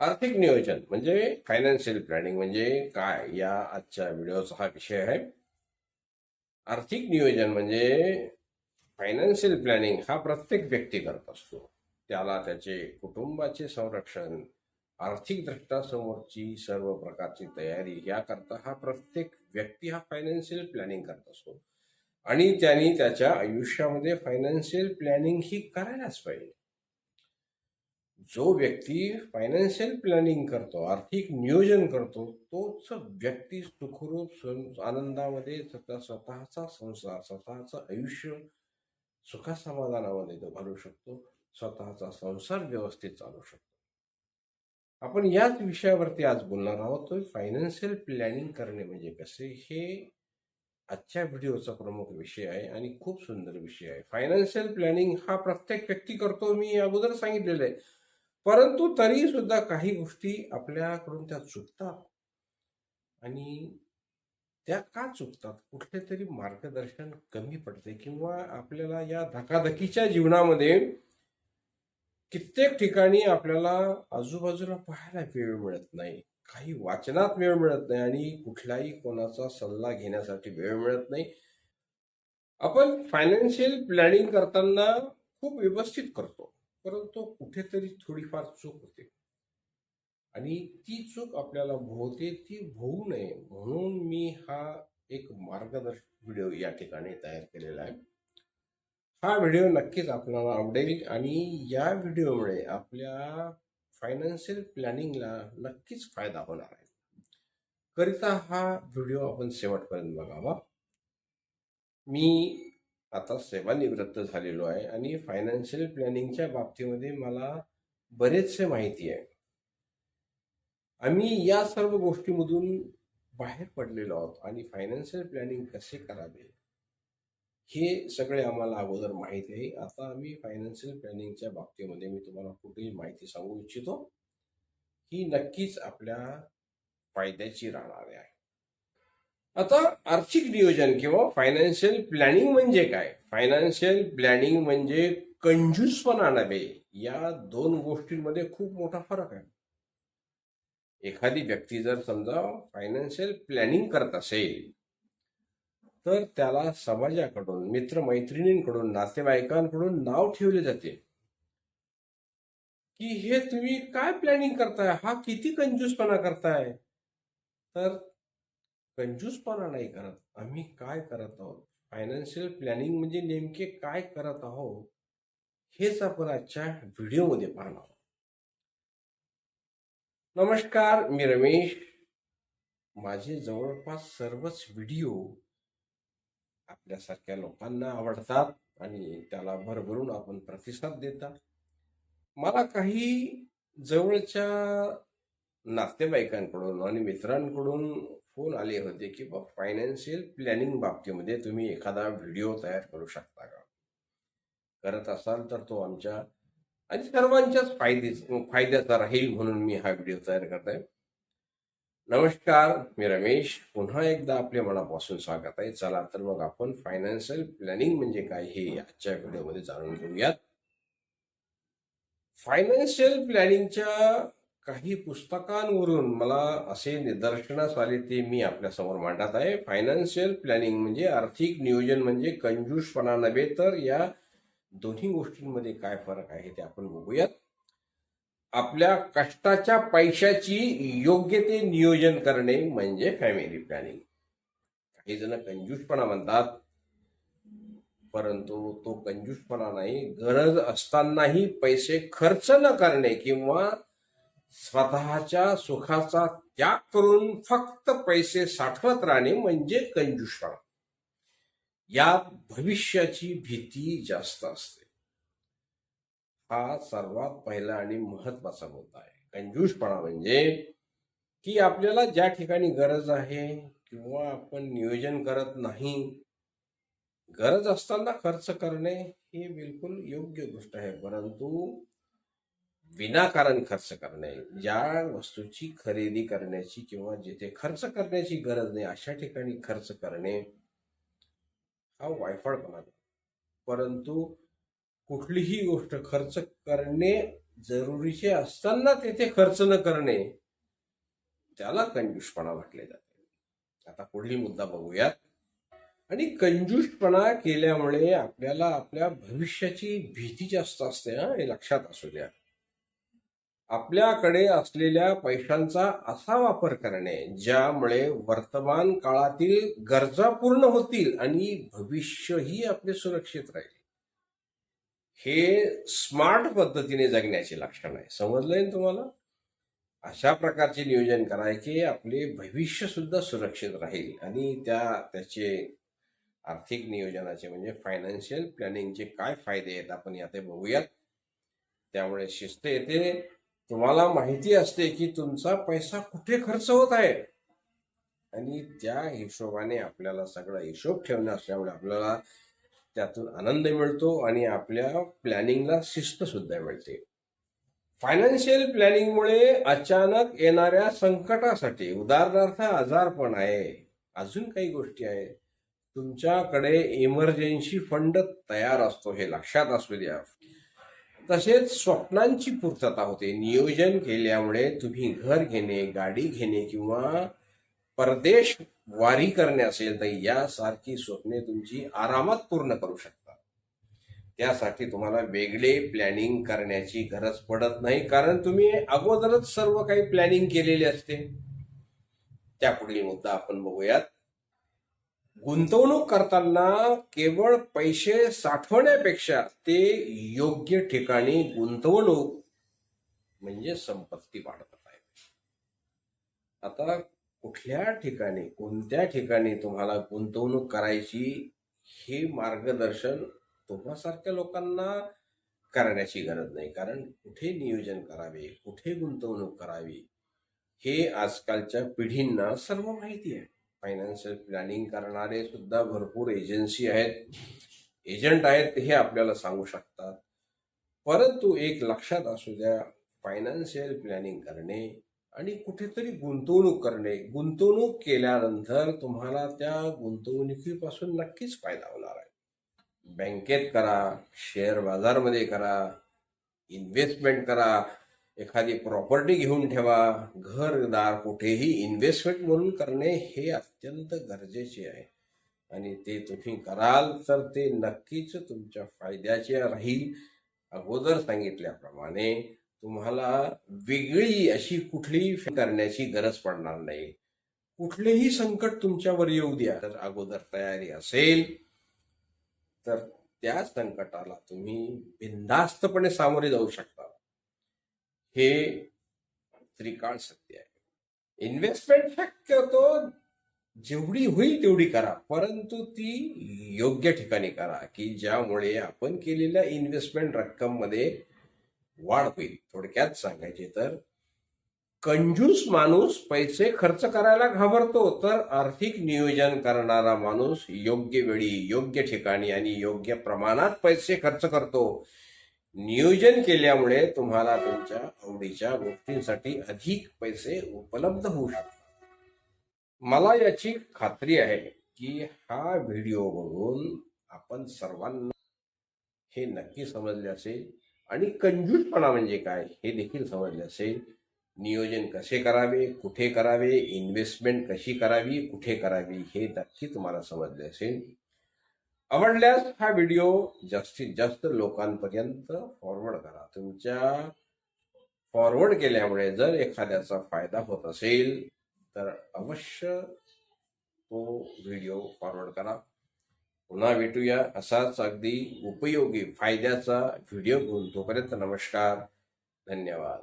आर्थिक नियोजन म्हणजे फायनान्शियल प्लॅनिंग म्हणजे काय? या आजच्या व्हिडिओचा हा विषय आहे. आर्थिक नियोजन म्हणजे फायनान्शियल प्लॅनिंग हा प्रत्येक व्यक्ती करत असतो. त्याला त्याचे कुटुंबाचे संरक्षण आर्थिक दृष्टासमोरची सर्व प्रकारची तयारी याकरता हा प्रत्येक व्यक्ती हा फायनान्शियल प्लॅनिंग करत असतो. आणि त्यांनी त्याच्या आयुष्यामध्ये फायनान्शियल प्लॅनिंग ही करायलाच पाहिजे. जो व्यक्ती फायनान्शियल प्लॅनिंग करतो आर्थिक नियोजन करतो तोच व्यक्ती सुखरूप सं- आनंदामध्ये स्वतः स्वतःचा संसार स्वतःचं आयुष्य सुखासमाधानामध्ये तो घालू शकतो स्वतःचा संसार व्यवस्थित चालू शकतो. आपण याच विषयावरती आज बोलणार आहोत फायनान्शियल प्लॅनिंग करणे म्हणजे कसे? हे आजच्या व्हिडिओचा प्रमुख विषय आहे आणि खूप सुंदर विषय आहे. फायनान्शियल प्लॅनिंग हा प्रत्येक व्यक्ती करतो मी अगोदर सांगितलेलं आहे. परंतु तरी सुद्धा काही गोष्टी आपल्याकडून त्या चुकतात. आणि त्या का चुकतात? कुठले तरी मार्गदर्शन कमी पडते किंवा आपल्याला या धकाधकीच्या जीवनामध्ये कित्येक ठिकाणी आपल्याला आजूबाजूला पाहायला वेळ मिळत नाही. काही वाचनात वेळ मिळत नाही आणि कुठलाही कोणाचा सल्ला घेण्यासाठी वेळ मिळत नाही. आपण फायनान्शियल प्लॅनिंग करताना खूप व्यवस्थित करतो. परंतु कुठेतरी थोडीफार चूक होते. आणि ती चूक आपल्याला भोवते ती भोवू नये म्हणून मी हा एक मार्गदर्शक व्हिडिओ या ठिकाणी तयार केलेला आहे. हा व्हिडिओ नक्कीच आपल्याला आवडेल आणि या व्हिडिओमुळे आपल्या फायनान्शियल प्लॅनिंगला नक्कीच फायदा होणार आहे. करिता हा व्हिडिओ आपण शेवटपर्यंत बघावा. मी आता सेवानिवृत्त झालेलो आहे आणि फायनान्शियल प्लॅनिंगच्या बाबतीमध्ये मला बरेचसे माहिती आहे. आम्ही या सर्व गोष्टीमधून बाहेर पडलेलो आहोत आणि फायनान्शियल प्लॅनिंग कसे करावे हे सगळे आम्हाला अगोदर माहिती आहे. आता आम्ही फायनान्शियल प्लॅनिंगच्या बाबतीमध्ये मी तुम्हाला कुठेही माहिती सांगू इच्छितो ही नक्कीच आपल्या फायद्याची राहणार आहे. आता आर्थिक नियोजन किंवा फायनान्शियल प्लॅनिंग म्हणजे काय? फायनान्शियल प्लॅनिंग म्हणजे कंजूसपणा नव्हे या दोन गोष्टींमध्ये खूप मोठा फरक आहे. एखादी व्यक्ती जर समजा फायनान्शियल प्लॅनिंग करत असेल तर त्याला समाजाकडून मित्रमैत्रिणींकडून नातेवाईकांकडून नाव ठेवले जाते. की हे तुम्ही काय प्लॅनिंग करताय? हा किती कंजूसपणा करताय? तर कंजूसपणा नाही करत. आम्ही काय करत आहोत? फायनान्शियल प्लॅनिंग म्हणजे नेमके काय करत आहोत? हेच आपण आजच्या व्हिडिओमध्ये पाहणार आहोत. नमस्कार मी रमेश. माझे जवळपास सर्वच व्हिडिओ आपल्यासारख्या लोकांना आवडतात आणि त्याला भरभरून आपण प्रतिसाद देता मला काही जवळच्या नातेवाईकांकडून आणि मित्रांकडून फोन आले होते की बा फायनान्शियल प्लॅनिंग बाबतीमध्ये तुम्ही एखादा व्हिडिओ तयार करू शकता का? करत असाल तर तो आमच्या आणि सर्वांच्याच फायदे फायद्याचा राहील म्हणून मी हा व्हिडिओ तयार करत आहे नमस्कार मी रमेश. पुन्हा एकदा आपल्या मनापासून स्वागत आहे. चला तर मग आपण फायनान्शियल प्लॅनिंग म्हणजे काय हे आजच्या व्हिडिओमध्ये जाणून घेऊयात. फायनान्शियल प्लॅनिंगच्या काही पुस्तकांवरून मला असे निदर्शनास आले ते मी आपल्यासमोर मांडत आहे. फायनान्शियल प्लॅनिंग म्हणजे आर्थिक नियोजन म्हणजे कंजूसपणा नव्हे तर या दोन्ही गोष्टींमध्ये काय फरक आहे ते आपण बघूयात. आपल्या कष्टाच्या पैशाची योग्य ते नियोजन करणे म्हणजे फॅमिली प्लॅनिंग काही जण कंजूसपणा म्हणतात परंतु तो कंजूसपणा नाही. गरज असतानाही पैसे खर्च न करणे किंवा स्वतःच्या सुखाचा त्याग करून फक्त पैसे साठवत राहणे म्हणजे कंजुषपणा यात भविष्याची भीती जास्त असते. हा सर्वात पहिला आणि महत्त्वाचा मुद्दा आहे. कंजूषपणा म्हणजे की आपल्याला ज्या ठिकाणी गरज आहे किंवा आपण नियोजन करत नाही गरज असताना खर्च करणे ही बिलकुल योग्य गोष्ट आहे. परंतु विनाकारण खर्च करणे ज्या वस्तूची खरेदी करण्याची किंवा जिथे खर्च करण्याची गरज नाही अशा ठिकाणी खर्च करणे हा वायफळपणा. परंतु कुठलीही गोष्ट खर्च करणे जरुरीचे असताना तेथे खर्च न करणे त्याला कंजूसपणा म्हटले जाते. आता पुढील मुद्दा बघूयात. आणि कंजूसपणा केल्यामुळे आपल्याला आपल्या भविष्याची भीती जास्त असते हा हे लक्षात असू द्या. आपल्याकडे असलेल्या पैशांचा असा वापर करणे ज्यामुळे वर्तमान काळातील गरजा पूर्ण होतील आणि भविष्यही आपले सुरक्षित राहील. हे स्मार्ट पद्धतीने जगण्याचे लक्षण आहे. समजलंय ना तुम्हाला? अशा प्रकारचे नियोजन करायचे की आपले भविष्य सुद्धा सुरक्षित राहील आणि त्या त्याचे आर्थिक नियोजनाचे म्हणजे फायनान्शियल प्लॅनिंगचे काय फायदे आहेत आपण यात बघूयात. त्यामुळे शिस्त येते. तुम्हाला माहिती असते की तुमचा पैसा कुठे खर्च होत आहे? आणि त्या हिशोबाने आपल्याला सगळा हिशोब ठेवणं असल्यामुळे आपल्याला त्यातून आनंद मिळतो आणि आपल्या प्लॅनिंगला शिस्त सुद्धा मिळते. फायनान्शियल प्लॅनिंगमुळे अचानक येणाऱ्या संकटासाठी उदाहरणार्थ आजारपण आहे. अजून काही गोष्टी आहेत. तुमच्याकडे इमर्जन्सी फंड तयार असतो हे लक्षात असू द्या. तसेच स्वप्नांची पूर्तता होते. नियोजन केल्यामुळे तुम्ही घर घेणे गाडी घेणे किंवा परदेश वारी करणे असेल तर यासारखी स्वप्ने तुमची आरामात पूर्ण करू शकता. त्यासाठी तुम्हाला वेगळे प्लॅनिंग करण्याची गरज पडत नाही. कारण तुम्ही अगोदरच सर्व काही प्लॅनिंग केलेले असते. त्यापुढील मुद्दा आपण बघूयात. गुंतवणूक करताना केवळ पैसे साठवण्यापेक्षा ते योग्य ठिकाणी गुंतवणूक म्हणजे संपत्ती वाढत आहे. आता कुठल्या ठिकाणी कोणत्या ठिकाणी तुम्हाला गुंतवणूक करायची हे मार्गदर्शन तुम्हासारख्या लोकांना करण्याची गरज नाही. कारण कुठे नियोजन करावे कुठे गुंतवणूक करावी हे आजकालच्या पिढींना सर्व माहिती आहे. फायनान्शियल प्लॅनिंग करणारे सुद्धा भरपूर एजन्सी आहेत. एजंट आहेत हे आपल्याला सांगू शकतात. परंतु एक लक्षात असू द्या फायनान्शियल प्लॅनिंग करणे आणि कुठेतरी गुंतवणूक करणे. गुंतवणूक केल्यानंतर तुम्हाला त्या गुंतवणुकीपासून नक्कीच फायदा होणार आहे. बँकेत करा शेअर बाजारमध्ये करा इन्व्हेस्टमेंट करा एखादी प्रॉपर्टी घेऊन ठेवा. घरदार कुठेही इन्व्हेस्टमेंट म्हणून करणे हे अत्यंत गरजेचे आहे. आणि ते तुम्ही कराल तर ते नक्कीच तुमच्या फायद्याचे राहील. अगोदर सांगितल्याप्रमाणे तुम्हाला वेगळी अशी कुठलीही फी करण्याची गरज पडणार नाही. कुठलेही संकट तुमच्यावर येऊ द्या. तर अगोदर तयारी असेल तर त्या संकटाला तुम्ही बिनधास्तपणे सामोरे जाऊ शकता. हे त्रिकाळ सत्य आहे. इन्व्हेस्टमेंट शक्यतो जेवढी होईल तेवढी करा परंतु ती योग्य ठिकाणी करा की ज्यामुळे आपण केलेल्या इन्व्हेस्टमेंट रक्कममध्ये वाढ होईल. थोडक्यात सांगायचे तर कंजूस माणूस पैसे खर्च करायला घाबरतो तर आर्थिक नियोजन करणारा माणूस योग्य वेळी योग्य ठिकाणी आणि योग्य प्रमाणात पैसे खर्च करतो. नियोजन केल्यामुळे तुम्हाला तुमच्या आवडीच्या गोष्टींसाठी अधिक पैसे उपलब्ध होऊ शकतात. मला याची खात्री आहे की हा व्हिडिओ बघून आपण सर्वांना हे नक्की समजले असेल आणि कंजूसपणा म्हणजे काय हे देखील समजले असेल. नियोजन कसे करावे कुठे करावे इन्व्हेस्टमेंट कशी करावी कुठे करावी हे नक्की तुम्हाला समजले असेल. आवडल्यास हा व्हिडिओ जास्तीत जास्त लोकांपर्यंत फॉरवर्ड करा. तुमच्या फॉरवर्ड केल्यामुळे जर एखाद्याचा फायदा होत असेल तर अवश्य तो व्हिडिओ फॉरवर्ड करा. पुन्हा भेटूया असाच अगदी उपयोगी फायद्याचा व्हिडिओ घेऊन. तोपर्यंत नमस्कार. धन्यवाद.